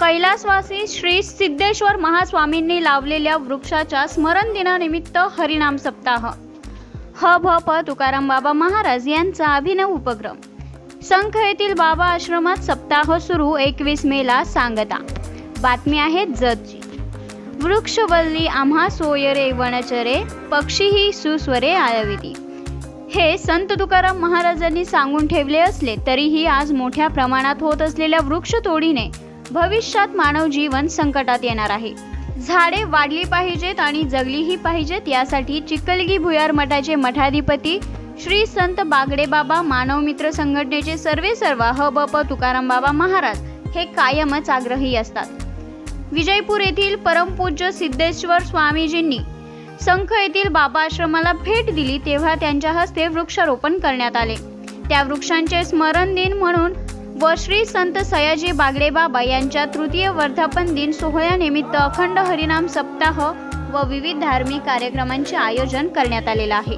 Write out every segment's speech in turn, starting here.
कैलासवासी श्री सिद्धेश्वर महास्वामींनी लावलेल्या वृक्षाच्या स्मरण दिनानिमित्त हरिनाम सप्ताह. ह भ प तुकाराम बाबा महाराज यांचा अभिनव उपक्रम. संख येथील बाबा आश्रमात सप्ताह सुरू एकवीस मेला सांगता. बातमी आहे जतची वृक्षवल्ली आम्हा सोयरे वनचरे पक्षीही सुस्वरे आळविती. हे संत तुकाराम महाराजांनी सांगून ठेवले असले तरीही आज मोठ्या प्रमाणात होत असलेल्या वृक्षतोडीने भविष्यात मानव जीवन संकटात येणार आहे. झाडे वाढली पाहिजेत आणि जगलीही पाहिजेत यासाठी चिकलगी भुयार मठाचे मठाधिपती श्री संत बागडे बाबा मानव मित्र संघटनेचे सर्वे सर्व ह ब प तुकाराम बाबा महाराज हे कायमच आग्रही असतात. विजयपूर येथील परमपूज्य सिद्धेश्वर स्वामीजींनी संख येथील बाबा आश्रमाला भेट दिली तेव्हा त्यांच्या हस्ते वृक्षारोपण करण्यात आले. त्या वृक्षांचे स्मरण दिन म्हणून व श्री संत सयाजी बागडे बाबा यांच्या तृतीय वर्धापन दिन सोहळ्यानिमित्त अखंड हरिनाम सप्ताह व विविध धार्मिक कार्यक्रमांचे आयोजन करण्यात आलेलं आहे.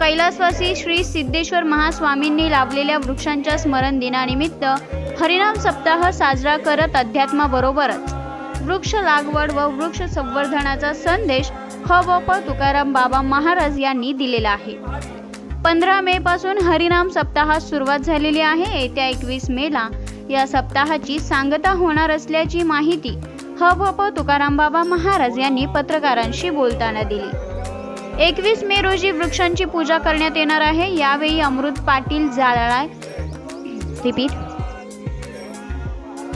कैलासवासी श्री सिद्धेश्वर महास्वामींनी लावलेल्या वृक्षांच्या स्मरण दिनानिमित्त हरिनाम सप्ताह साजरा करत अध्यात्माबरोबरच वृक्ष लागवड व वृक्ष संवर्धनाचा संदेश ह व प तुकाराम बाबा महाराज यांनी दिलेला आहे. पंधरा मे पासून हरिनाम सप्ताहास सुरुवात झालेली आहे. येत्या एकवीस मेला या सप्ताहाची सांगता होणार असल्याची माहिती ह तुकाराम बाबा महाराज यांनी पत्रकारांशी बोलताना दिली. एकवीस मे रोजी वृक्षांची पूजा करण्यात येणार आहे. यावेळी अमृत पाटील जाळाय रिपीट.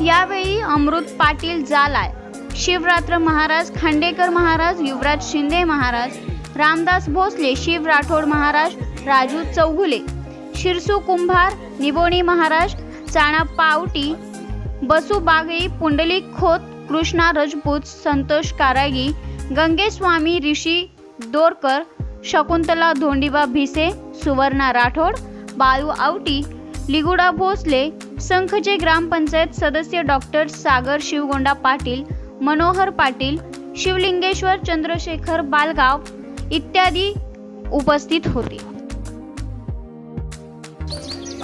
यावेळी अमृत पाटील जालाय. शिवरात्र महाराज खांडेकर महाराज युवराज शिंदे महाराज रामदास भोसले शिव राठोड महाराज राजू चौगुले शिरसू कुंभार निबोणी महाराज चाणा पावटी बसू बागळी पुंडलिक खोत कृष्णा रजपूत संतोष कारागी गंगेस्वामी ऋषी दोरकर शकुंतला धोंडीबा भिसे सुवर्णा राठोड बाळू आवटी लिगुडा भोसले संखचे ग्रामपंचायत सदस्य डॉक्टर सागर शिवगोंडा पाटील मनोहर पाटील शिवलिंगेश्वर चंद्रशेखर बालगाव इत्यादी उपस्थित होते.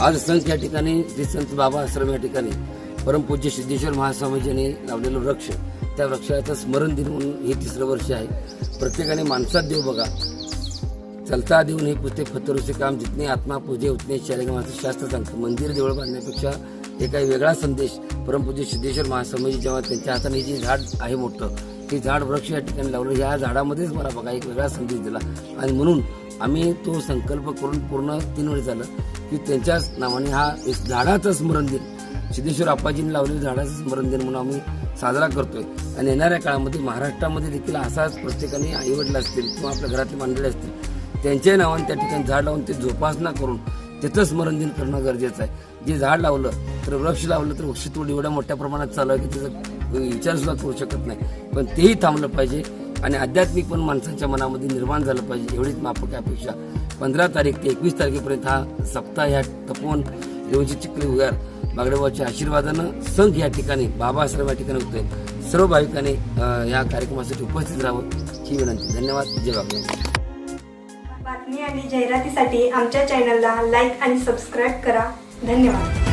आज संत या ठिकाणी श्री संत बाबा आश्रम या ठिकाणी परमपूज्य सिद्धेश्वर महास्वामीजीने लावलेलं वृक्ष त्या वृक्षाचं स्मरण दिन म्हणून हे तिसरं वर्ष आहे. प्रत्येकाने माणसात देव बघा. चलता देऊन हे पुस्तक फतरूचे काम जितने आत्मा पूजे उतने चलेगा माझं शास्त्र सांगतं. मंदिर देवळ बांधण्यापेक्षा हे काही वेगळा संदेश परमपूज्य सिद्धेश्वर महास्वामीजी जेव्हा त्यांच्या हाताने जे झाड आहे मोठं ते झाड वृक्ष या ठिकाणी लावलं. ह्या झाडामध्येच मला बघा एक वेगळा संदेश दिला. आणि म्हणून आम्ही तो संकल्प करून पूर्ण तीन वेळ झालं की त्यांच्याच नावाने हा एक झाडाचं स्मरण दिन सिद्धेश्वर आप्पाजींनी लावलेलं झाडाचं स्मरण दिन म्हणून आम्ही साजरा करतोय. आणि येणाऱ्या काळामध्ये महाराष्ट्रामध्ये देखील असाच प्रत्येकाने आईवडील असतील किंवा आपल्या घरातले मांडले असतील त्यांच्या नावाने त्या ठिकाणी झाड लावून ते जोपासना करून त्याचं स्मरण दिन करणं गरजेचं आहे. जे झाड लावलं तर वृक्ष लावलं तर वृक्ष तोड एवढ्या मोठ्या प्रमाणात चालू आहे की त्याचा विचारसुद्धा करू शकत नाही. पण तेही थांबलं पाहिजे. आणि आध्यात्मिक पण माणसांच्या मनामध्ये निर्माण झालं पाहिजे एवढीच माफक अपेक्षा. पंधरा तारीख ते एकवीस तारखेपर्यंत हा सप्ताह या तपोवन देवांची चिखली उगार बागडेबाच्या आशीर्वादानं संघ या ठिकाणी बाबा आश्रम या ठिकाणी होतोय सर्व भाविकांनी या कार्यक्रमासाठी उपस्थित राहावं ही विनंती. धन्यवाद. जय बाबा. बातमी आणि जाहिरातीसाठी आमच्या चॅनलला लाईक आणि सबस्क्राईब करा. धन्यवाद.